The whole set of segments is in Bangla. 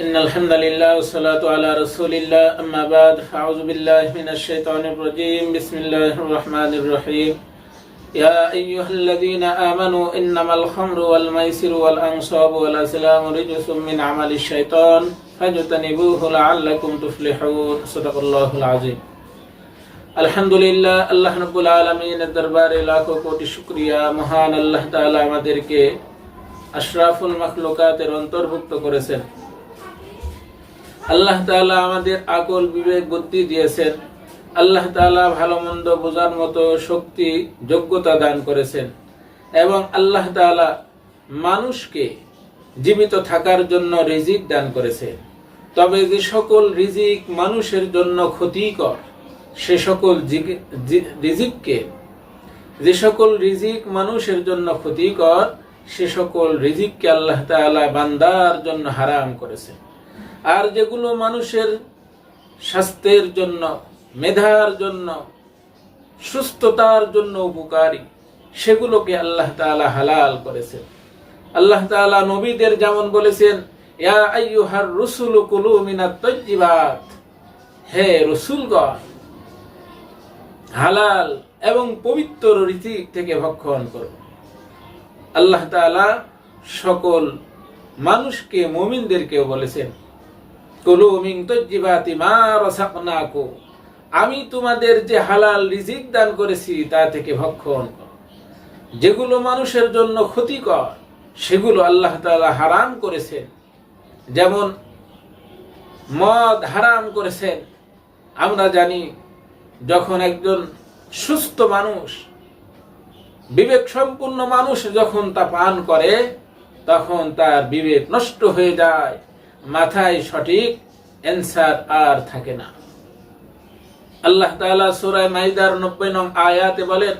إن الحمد لله والصلاة على رسول الله أما بعد فأعوذ بالله من الشيطان الرجيم بسم الله الرحمن الرحيم يا أيها الذين آمنوا إنما الخمر والميسر والأنصاب والأزلام رجس من عمل الشيطان فاجتنبوه لعلكم تفلحون صدق الله العظيم আলহামদুলিল্লাহ আল্লাহ রব্বুল আলমিনের দরবারে লাখো কোটি শুক্রিয়া মহান আল্লাহ তাআলা আমাদেরকে আশরাফুল মখলুকাতের অন্তর্ভুক্ত করেছেন আল্লাহ তাআলা আমাদের আকল বিবেক বুদ্ধি দিয়েছেন। আল্লাহ তাআলা ভালো মন্দ বোঝার মতো শক্তি, যোগ্যতা দান করেছেন। এবং আল্লাহ তাআলা মানুষকে জীবিত থাকার জন্য রিজিক দান করেছে তবে যে সকল রিজিক মানুষের জন্য ক্ষতিকর, সে সকল রিজিককে, যে সকল রিজিক মানুষের জন্য ক্ষতিকর, সে সকল রিজিককে আল্লাহ তাআলা বান্দার জন্য হারাম করেছে আর যেগুলো মানুষের স্বাস্থ্যের জন্য, মেধার জন্য, সুস্থতার জন্য উপকারী, সেগুলোকে আল্লাহ তাআলা হালাল করেছেন। আল্লাহ তাআলা নবীদের যেমন বলেছেন রুসুলু হে রসুলগণ, হালাল এবং পবিত্র রীতি থেকে ভক্ষণ করো। আল্লাহ তাআলা সকল মানুষকে, মুমিনদেরকেও বলেছেন আমি তোমাদের যে হালাল রিজিক দান করেছি, তা থেকে ভক্ষণ যেগুলো মানুষের জন্য ক্ষতিকর, সেগুলো আল্লাহ তাআলা হারাম করেছেন। যেমন মদ হারাম করেছেন। আমরা জানি যখন একজন সুস্থ মানুষ বিবেক সম্পূর্ণ মানুষ যখন তা পান করে, তখন তার বিবেক নষ্ট হয়ে যায়। মাথায় সঠিক অ্যান্সার আর থাকে না। আল্লাহ তাআলা সুরায় মাইদার 90 নং আয়াতে বলেন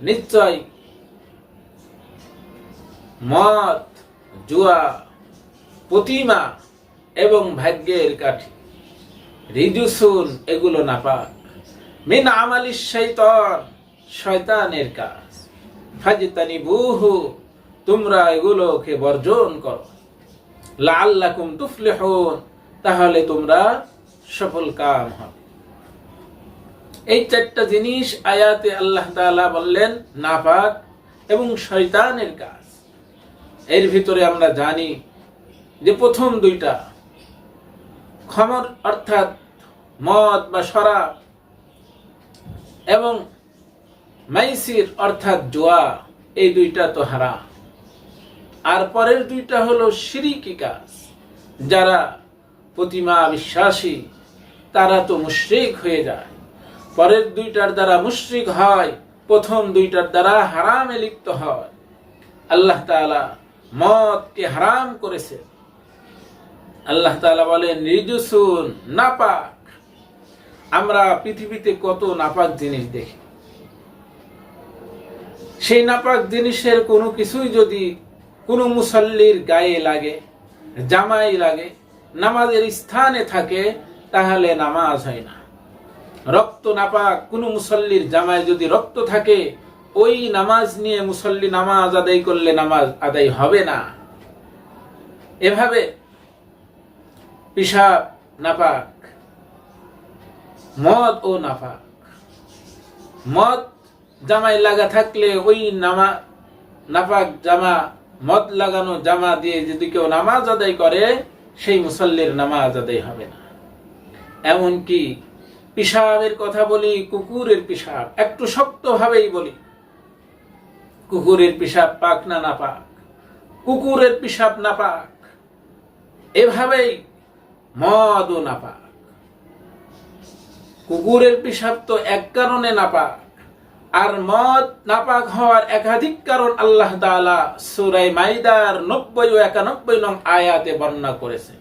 নিশ্চয় মদ, জুয়া, প্রতিমা এবং ভাগ্যের কাঠি। রিজুসুন এগুলো নাপাক মিন আমালিস শৈতান, শয়তানের কাজ। ফাজিতানি বুহু তোমরা এগুলোকে বর্জন করো। লাআল্লাকুম তুফলিহুন, তাহলে তোমরা সফল কাম হবে। এই চারটা জিনিস আয়াতে আল্লাহ তাআলা বললেন, নাপাক এবং শয়তানের কাজ। এর ভিতরে আমরা জানি যে প্রথম দুইটা খমর অর্থাৎ মদ বা শরাব এবং মাইসির অর্থাৎ জোয়া, এই দুইটা তো হারাম। আর পরের দুইটা হলো শিরিকি কাজ। যারা প্রতিমা বিশ্বাসী, তারা তো মুশরিক হয়ে যায়। পরের দুইটার দ্বারা মুশরিক হয়, প্রথম দুইটার দ্বারা হারামে লিপ্ত হয়। আল্লাহ তাআলা মদকে হারাম করেছে আল্লাহ তাআলা বলেন, রিজুসুন, নাপাক। আমরা পৃথিবীতে কত নাপাক জিনিস দেখি। সেই নাপাক জিনিসের কোনো কিছুই যদি কোনো মুসল্লির গায়ে লাগে, জামাই লাগে, নামাজের স্থানে থাকে, তাহলে নামাজ হয় না। রক্ত নাপাক, কোনো মুসল্লির জামায় যদি রক্ত থাকে, ওই নামাজ নিয়ে মুসল্লি নামাজ আদায় করলে নামাজ আদায় হবে না। এভাবে নাপাক। মদ ও নাপাক। মদ লাগা থাকলে ওই নামা, নাপাক জামা, মদ লাগানো জামা দিয়ে যদি কেউ নামাজ আদায় করে, সেই মুসল্লির নামাজ আদায় হবে না। এমনকি পিসাবের কথা বলি, কুকুরের পিসাব, একটু শক্ত ভাবেই বলি। কুকুরের পিসাব পাক না না পাক কুকুরের পিসাব না পাক এভাবেই মদও না পাক কুকুরের পিসাব তো এক কারণে না পাক আর মদ নাপাক হওয়ার একাধিক কারণ আল্লাহ তাআলা সূরায়ে মাইদার 90 ও 91 নং আয়াতে বর্ণনা করেছে।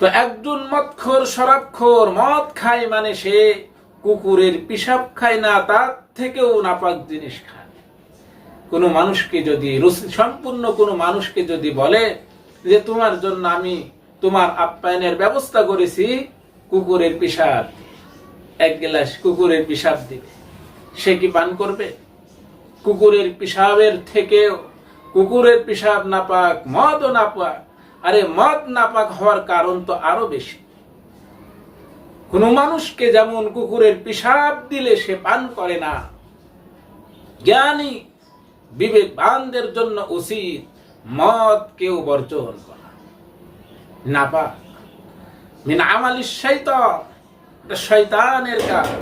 তো একজন মদখোর, শরাবখোর মদ খায় মানে সে কুকুরের পিসাব খায় না, তার থেকেও নাপাক জিনিস খায়। কোনো মানুষকে যদি সম্পূর্ণ কোনো মানুষকে যদি বলে যে তোমার জন্য আমি তোমার আপ্যায়নের ব্যবস্থা করেছি কুকুরের পিসাব। এক গ্লাস কুকুরের পিসাব দিবে। সে কি পান করবে? কুকুরের পিসাবের থেকেও কুকুরের পিসাব নাপাক মদও নাপাক। আরে মদ নাপাক হওয়ার কারণ তো আরও বেশি। কোন মানুষকে যেমন কুকুরের পিসাব দিলে সে পান করে না, জ্ঞানী বিবেকবানদের জন্য উচিত মদ কেউ বর্জন করা। নাপাক। মিন আমালিস শৈতান এটা শৈতানের কাজ।